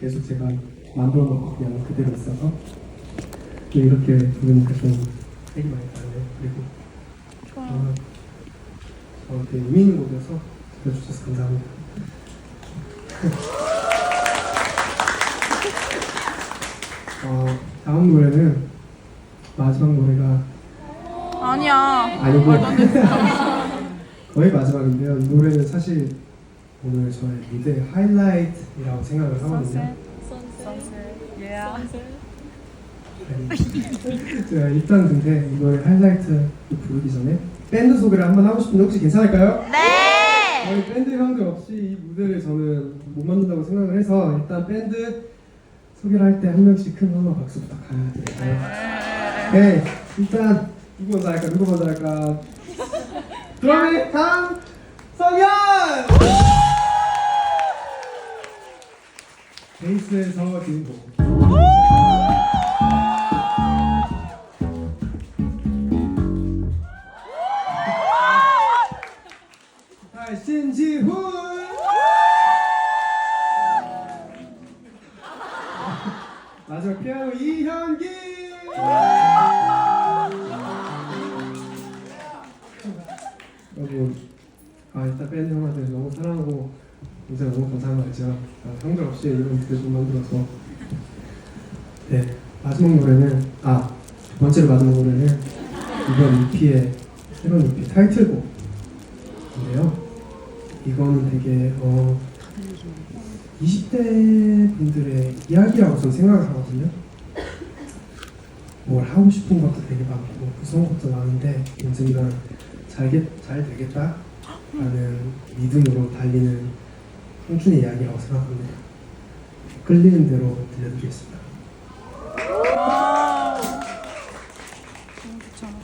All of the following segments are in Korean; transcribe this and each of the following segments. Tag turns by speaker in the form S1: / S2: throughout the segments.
S1: 계속 제가 만들어 놓고 그냥 그대로 있어서 또 이렇게 부르니까 좀 색이 많이 다르네요. 그리고 아, 저한테 의미 있는 곡이어서 들려주셔서 감사합니다. 어, 다음 노래는 마지막 노래가
S2: 아니야.
S1: 아니고 거의 마지막인데요. 이 노래는 사실 오늘 저의 무대 하이라이트라고 생각을 하거든요. 제가 일단 근데 이 노래 하이라이트 부르기 전에 밴드 소개를 한번 하고 싶은데 혹시 괜찮을까요?
S2: 네.
S1: 저희 밴드 형들 없이 이 무대를 저는 못 만든다고 생각을 해서 일단 밴드 소개를 할 때 한 명씩 큰 응원 박수 부탁드릴까요? 네, 일단 누구 먼저 할까? 누구 먼저 할까? 드럼의 강 성현! 베이스에서 진보 기타의 신지훈! 마지막 피아노 이현기! 여러분 아 일단 밴드 형한테 너무 사랑하고 굉장히 너무 감사한 거 알죠? 아, 형들 없이 이런 무대 좀 만들어서. 네 마지막 노래는 아 두 번째로 마지막 노래는 이번 EP의 새로운 EP 타이틀곡인데요. 이거는 되게 어 20대 분들의 이야기라고 저는 생각을 하거든요. 뭘 하고 싶은 것도 되게 많고 무서운 것도 많은데 언젠가 잘, 잘 되겠다 라는 믿음으로 달리는 청춘의 이야기라고 생각합니다 끌리는 대로 들려드리겠습니다.
S2: 너무 좋잖아.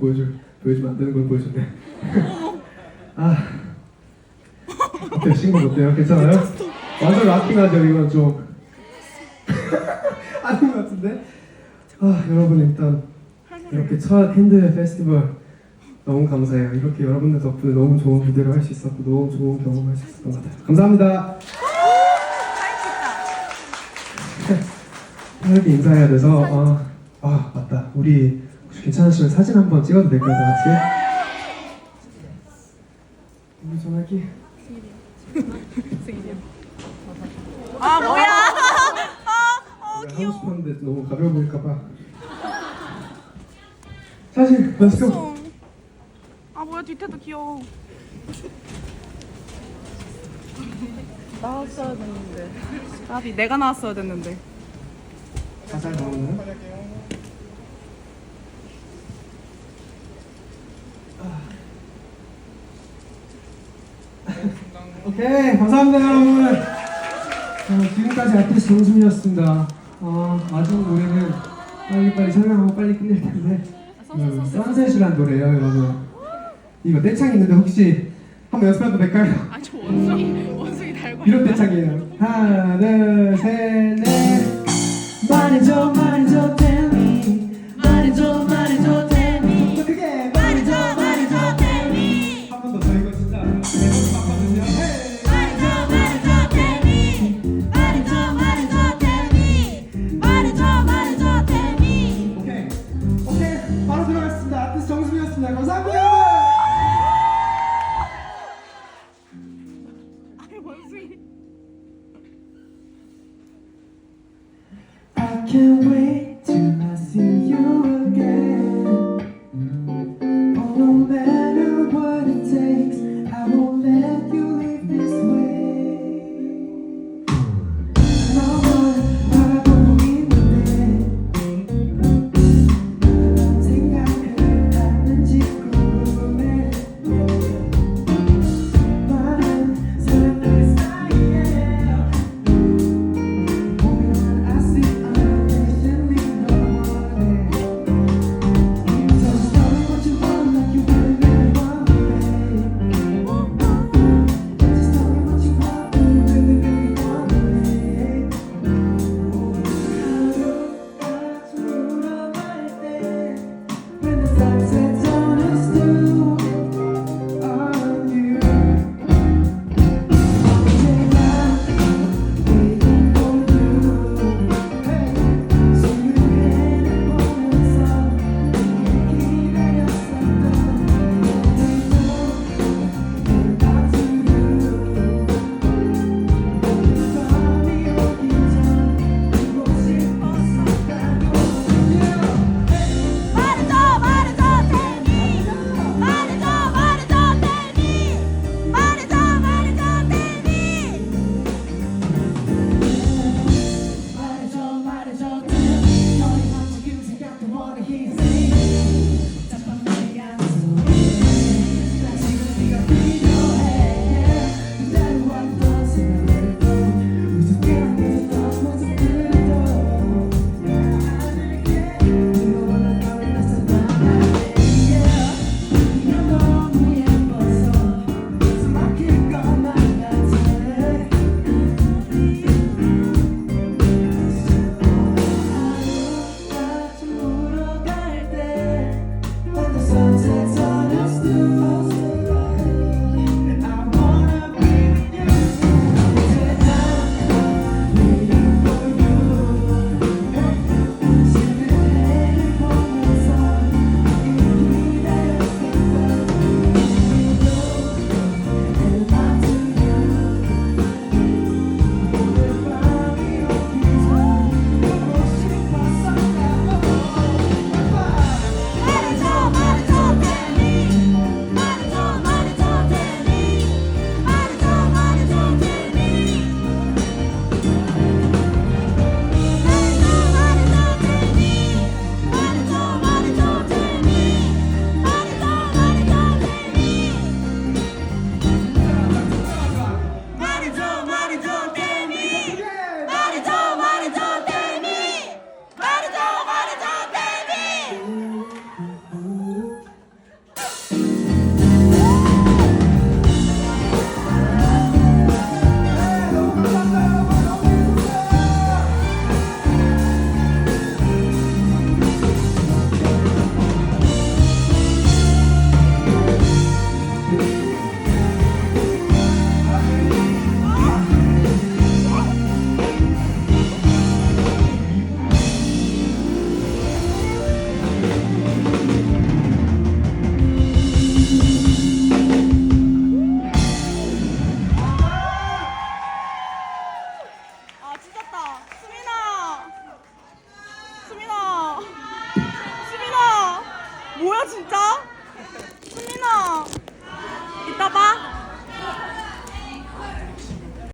S1: 보여줄 보여주면 안 되는 걸 보여줬네. 아, 어때요? 신곡 어때요? 괜찮아요? 완전 락킹하죠 이건 좀 아닌 것 같은데. 아 여러분 일단 이렇게 첫 핸드 페스티벌 너무 감사해요. 이렇게 여러분들 덕분에 너무 좋은 무대를 할 수 있었고 너무 좋은 경험을 할수 있었던 것 같아요. 감사합니다. 이렇게 인사해야 돼서 아, 아 맞다. 우리 괜찮으시면 사진 한번 찍어도 될까요, 다 같이? 우리 전화기.
S2: 아 뭐야? 아, 어
S1: 내가
S2: 귀여워.
S1: 하고 싶었는데 너무 가벼워 보일까봐. 사진 렛츠고.
S2: 아 뭐야 뒤태도 귀여워. 나왔어야 됐는데. 나비 내가 나왔어야 됐는데.
S1: 가잘 나오나요? 오케이 감사합니다 여러분. 어, 지금까지 아티스트 정수민이었습니다. 어, 마지막 노래는 빨리 빨리 설명하고 빨리 끝낼 텐데. 음, 선셋이란 노래예요 여러분. 이거 떼창 있는데 혹시 한번 연습해도 될까요?
S2: 아저 원숭이 원숭이 달고.
S1: 이런 떼창이에요. 하나 둘셋넷. 말해줘 말 정수